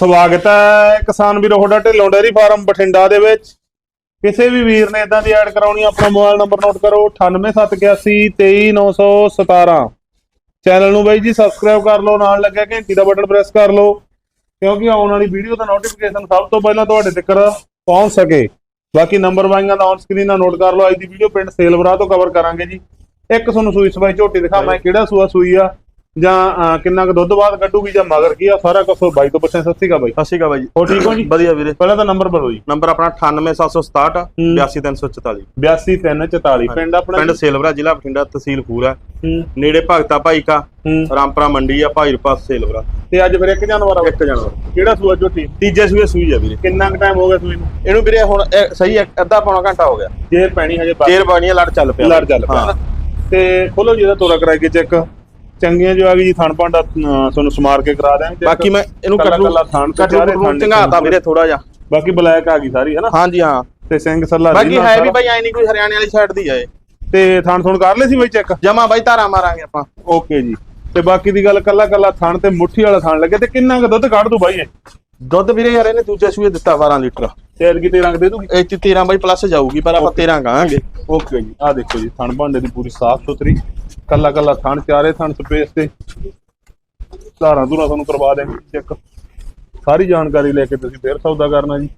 ਸਵਾਗਤ ਹੈ ਕਿਸਾਨ ਵੀਰੋ, ਤੁਹਾਡਾ ਢਿੱਲੋਂ ਡੇਅਰੀ ਫਾਰਮ ਬਠਿੰਡਾ ਦੇ ਵਿੱਚ। ਕਿਸੇ ਵੀ ਵੀਰ ਨੇ ਇਦਾਂ ਦੀ ਐਡ ਕਰਾਉਣੀ ਆਪਣਾ ਮੋਬਾਈਲ ਨੰਬਰ ਨੋਟ ਕਰੋ 9871823917 ਚੈਨਲ ਨੂੰ ਬਾਈ ਜੀ ਸਬਸਕ੍ਰਾਈਬ ਕਰ ਲਓ, ਨਾਲ ਲੱਗਿਆ ਘੰਟੀ ਦਾ ਬਟਨ ਪ੍ਰੈਸ ਕਰ ਲਓ, ਕਿਉਂਕਿ ਆਉਣ ਵਾਲੀ ਵੀਡੀਓ ਦਾ ਨੋਟੀਫਿਕੇਸ਼ਨ ਸਭ ਤੋਂ ਪਹਿਲਾਂ ਤੁਹਾਡੇ ਤੱਕ ਪਹੁੰਚ ਸਕੇ। ਬਾਕੀ ਨੰਬਰ ਵਾਈਆਂ ਦਾ ਔਨ ਸਕਰੀਨ ਨਾਲ ਨੋਟ ਕਰ ਲਓ, ਅੱਜ ਦੀ ਵੀਡੀਓ ਪਿੰਡ ਸੇਲਵਰਾ ਤੋਂ ਕਵਰ ਕਰਾਂਗੇ ਜੀ। ਇੱਕ ਤੁਹਾਨੂੰ ਸੂਈ ਸਵਾਈ ਝੋਟੀ ਦਿਖਾਵਾਂ ਕਿਹੜਾ ਸੂਆ ਸੂਈ ਆ ਜਾਂ ਕਿੰਨਾ ਕੁ ਦੁੱਧ ਬਾਅਦ ਕੱਢੂਗੀ ਜਾਂ ਮਗਰ ਕੀ ਆ ਸਾਰਾ ਕੁਝ ਬਾਈ ਤੋਂ ਪੁੱਛਾਂ ਸਤਿ ਸ਼੍ਰੀ ਅਕਾਲ ਬਾਈ। ਸਤਿ ਸ਼੍ਰੀ ਅਕਾਲ ਬਾਈ। ਹੋ ਠੀਕ ਹੋ ਜੀ? ਵਧੀਆ ਵੀਰੇ। ਪਹਿਲਾਂ ਤਾਂ ਨੰਬਰ ਬੋਲੋ ਜੀ। ਨੰਬਰ ਆਪਣਾ 98767 ਹੂੰ। 82344 82344 ਪਿੰਡ ਆਪਣਾ ਪਿੰਡ ਸੇਲਵਰਾ ਜ਼ਿਲ੍ਹਾ ਬਠਿੰਡਾ ਤਹਿਸੀਲ ਖੂਰਾ ਨੇੜੇ ਭਗਤਾ ਭਾਈ ਕਾ ਰਾਮਪੁਰਾ ਮੰਡੀ ਆ ਭਾਈਰਪਾ ਸੇਲਵਰਾ। ਤੇ ਅੱਜ ਫਿਰ ਇੱਕ ਜਾਨਵਰ ਆ ਇੱਕ ਜਾਨਵਰ। ਕਿਹੜਾ ਸੂਆ ਝੋਟੀ? ਤੀਜੇ ਸੂਏ ਸੂਈ ਆ ਵੀਰੇ। ਕਿੰਨਾ ਕੁ ਟਾਈਮ ਹੋ ਗਿਆ ਸੂਈ ਨੂੰ? ਇਹਨੂੰ ਵੀਰੇ ਹੁਣ ਸਹੀ ਅੱਧਾ ਪੌਣਾ ਘੰਟਾ ਹੋ ਗਿਆ। ਜੇਰ ਪੈਣੀ ਹਜੇ ਜੇਰ ਬਾਣੀ ਲੜ ਚੱਲ ਪਿਆ। ਲੜ ਚੱਲ ਪਿਆ। ਤੇ ਖੋਲੋ ਜੀ ਇਹਦਾ ਤੋਰਾ ਕਰਾਈ ਕੇ ਚੈੱਕ। ਚੰਗੀਆਂ ਜੋ ਆ ਗਈ ਜੀ ਥਣ ਭਾਂਡਾ ਤੁਹਾਨੂੰ ਸਮਾਰ ਕੇ ਕਰਾ ਦਿਆਂਗੇ। ਬਾਕੀ ਮੈਂ ਇਹਨੂੰ ਕੱਲਾ- ਕੱਟ ਲੂ ਕੱਲਾ ਥਣ ਤੇ ਕੱਟ ਲੂ ਥਣ ਚੰਗਾਤਾ ਵੀਰੇ ਥੋੜਾ ਜਿਹਾ। ਬਾਕੀ ਬਲੈਕ ਆ ਗਈ ਸਾਰੀ ਹੈ ਨਾ? ਹਾਂਜੀ ਹਾਂ। ਤੇ ਸਿੰਘ ਸੱਲਾ ਬਾਕੀ ਹੈ ਵੀ। ਬਾਈ ਐ ਨਹੀਂ ਕੋਈ ਹਰਿਆਣੇ ਵਾਲੀ ਸਾਈਡ ਦੀ ਆਏ। ਤੇ ਥਣ ਥਣ ਕਰ ਲਏ ਸੀ ਬਾਈ ਚੈੱਕ ਜਮਾ ਬਾਈ ਧਾਰਾ ਮਾਰਾਂਗੇ ਆਪਾਂ। ਓਕੇ ਜੀ। ਤੇ ਬਾਕੀ ਦੀ ਗੱਲ ਕੱਲਾ ਕੱਲਾ ਥਣ ਤੇ ਮੁੱਠੀ ਵਾਲਾ ਥਣ ਲੱਗੇ ਤੇ ਕਿੰਨਾ ਕੁ ਦੁੱਧ ਕੱਢ ਦੂ ਬਾਈ ਇਹ? ਦੁੱਧ ਵੀਰੇ ਯਾਰ ਇਹਨੇ ਦੂਜੇ ਸੂਏ ਦਿੱਤਾ 12 ਲੀਟਰ। ਤੇ ਅਰਗੀ ਤੇ ਰੰਗ ਦੇ ਦੂਗੀ? ਇਹ 'ਚ 13 ਬਾਈ ਪਲੱਸ ਜਾਊਗੀ ਪਰ ਆਪਾਂ 13 ਕਹਾਂਗੇ ਓਕੇ ਜੀ। ਆ ਦੇਖੋ ਜੀ ਥਣ ਭਾਂਡੇ ਦੀ ਪੂਰੀ ਸਾਫ਼ ਸੁਥਰੀ। ਕੱਲਾ ਕੱਲਾ ਥਣ ਚਾਰੇ ਥਣ ਸਪੇਸ ਤੇ। ਧਾਰਾਂ ਧੂਰਾਂ ਤੁਹਾਨੂੰ ਕਰਵਾ ਦੇਵਾਂਗੇ ਚੈੱਕ। ਸਾਰੀ ਜਾਣਕਾਰੀ ਲੈ ਕੇ ਤੁਸੀਂ ਫੇਰ ਸੌਦਾ ਕਰਨਾ ਜੀ।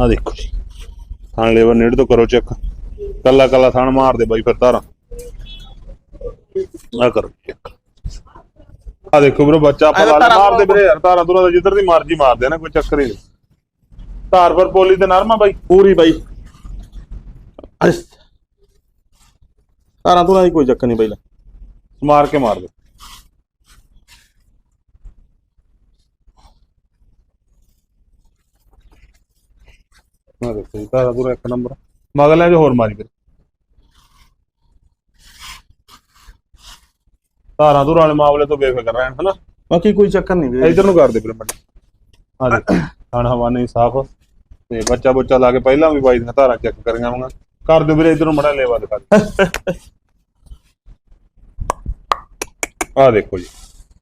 ਆ ਦੇਖੋ ਜੀ। ਥਣ ਲੇਵਰ ਨੇੜੇ ਤੋਂ ਕਰੋ ਚੈੱਕ। ਕੱਲਾ ਕੱਲਾ ਥਣ ਮਾਰ ਦੇ ਬਾਈ ਫਿਰ ਧਾਰਾਂ। ਆ ਕਰੋ ਚੈੱਕ। ਆ ਦੇਖੋ ਵੀਰੋ ਬੱਚਾ ਆਪਾਂ ਲਾਲ ਮਾਰਦੇ ਵੀਰੇ ਯਾਰ ਧਾਰਾਂ ਧੂਰਾਂ ਦਾ ਜਿੱਧਰ ਦੀ ਮਰਜ਼ੀ ਮਾਰਦੇ ਨਾ ਕੋਈ ਚੱਕਰ ਹੀ ਨਹੀਂ। ਧਾਰ ਪਰ ਪੋਲੀ ਤੇ ਨਰਮਾ ਬਾਈ। ਪੂਰੀ ਬਾਈ। ਧਾਰਾਂ ਧੁਰਾਂ ਦੀ ਕੋਈ ਚੱਕਰ ਨਹੀਂ ਬਾਈ ਲੈ। ਮਾਰ ਕੇ ਮਾਰ ਦੇ। ਨਾ ਦੇਖੋ ਜੀ ਪੂਰਾ ਇੱਕ ਨੰਬਰ ਮਗਲਿਆਂ 'ਚ ਹੋਰ ਮਾਰੀ ਫਿਰ। ਤਾਰਾਂ ਦੂਰਾਂ ਵਾਲੇ ਮਾਮਲੇ ਤੋਂ ਬੇਫਿਕਰ ਰਹਿਣ ਹਨਾ? ਬਾਕੀ ਕੋਈ ਚੱਕਰ ਨਹੀਂ ਵੀਰੇ ਇਧਰ ਨੂੰ ਕਰ ਦੇ ਫਿਰ ਮੱਟ ਆ ਦੇ ਖਾਣ ਹਵਾ ਨਹੀਂ ਸਾਫ਼। ਤੇ ਬੱਚਾ ਬੱਚਾ ਲਾ ਕੇ ਪਹਿਲਾਂ ਵੀ ਬਾਈ ਦੀਆਂ ਧਾਰਾਂ ਚੈੱਕ ਕਰੀਆਂ ਵਾਂਗਾ ਕਰ ਦਿਓ ਵੀਰੇ ਇਧਰੋਂ ਮੜਾ ਲੈਵਾ ਦਿਖਾ ਆ ਦੇਖੋ ਜੀ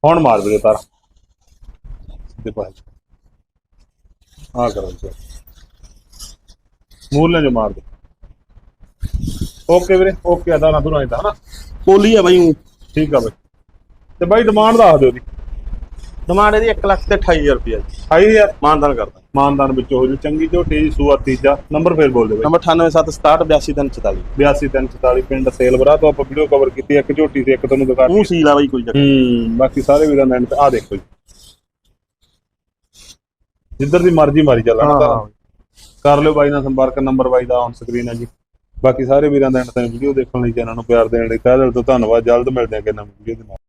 ਹੁਣ ਮਾਰ ਵੀਰੇ ਤਾਰਾ? ਸਿੱਧੇ ਪਾਸੇ। ਆ ਕਰੋ ਜੀ। ਮੂਰਲੇ ਜੋ ਮਾਰ ਦੇ ਓਕੇ ਵੀਰੇ ਓਕੇ ਆ ਤਾਰਾਂ ਦੂਰਾਂ ਇਦਾਂ ਹਨਾ? ਪੋਲੀ ਆ ਬਾਈ ਠੀਕ ਆ ਬਈ। ਤੇ ਬਾਈ ਡਿਮਾਂਡ ਦੱਸ ਦਿਓ ਦੀ ਡਿਮਾਂਡ ਇਹਦੀ 1 ਲੱਖ ਤੇ 28000 ਰੁਪਏ ਜੀ। ਆਈ ਯਾਰ ਮਾਨਦਾਨ ਕਰਦਾ। ਮਾਨਦਾਨ ਵਿੱਚ ਹੋ ਜੂ। ਚੰਗੀ ਝੋਟੀ ਜੀ ਸੂਆ ਤੀਜਾ। ਨੰਬਰ ਫੇਰ ਬੋਲ ਦੇ ਬਾਈ। ਨੰਬਰ 9876682344 82344 ਪਿੰਡ ਸੇਲਵਰਾ ਤੋਂ ਆਪਾਂ ਵੀਡੀਓ ਕਵਰ ਕੀਤੀ। ਇੱਕ ਝੋਟੀ ਸੀ ਇੱਕ ਤੁਹਾਨੂੰ ਦਿਖਾ ਉਹ ਸੀਲ ਆ ਬਾਈ ਕੋਈ ਚੱਕਰ ਹੂੰ ਬਾਕੀ ਸਾਰੇ ਵੀਰਾਂ ਦਾ ਆ ਦੇਖੋ ਜੀ। ਜਿੱਧਰ ਦੀ ਮਰਜ਼ੀ ਮਾਰੀ ਚੱਲਣਾ ਤਾਂ। ਕਰ ਲਿਓ ਬਾਈ ਨਾਲ ਸੰਪਰਕ ਨੰਬਰ ਬਾਈ ਦਾ ਔਨ ਸਕਰੀਨ ਹੈ ਜੀ। ਬਾਕੀ ਸਾਰੇ ਵੀਰਾਂ ਦਾ ਐਂਡ ਤੱਕ ਵੀਡੀਓ ਦੇਖਣ ਲਈ ਚੈਨਲ ਨੂੰ ਪਿਆਰ ਦੇਣ ਲਈ। ਤਹਿ ਦਿਲ ਤੋਂ ਧੰਨਵਾਦ। ਜਲਦ ਮਿਲਦੇ ਹਾਂ ਕਿ ਨਵੀਂ ਵੀਡੀਓ ਦੇ ਨਾਲ।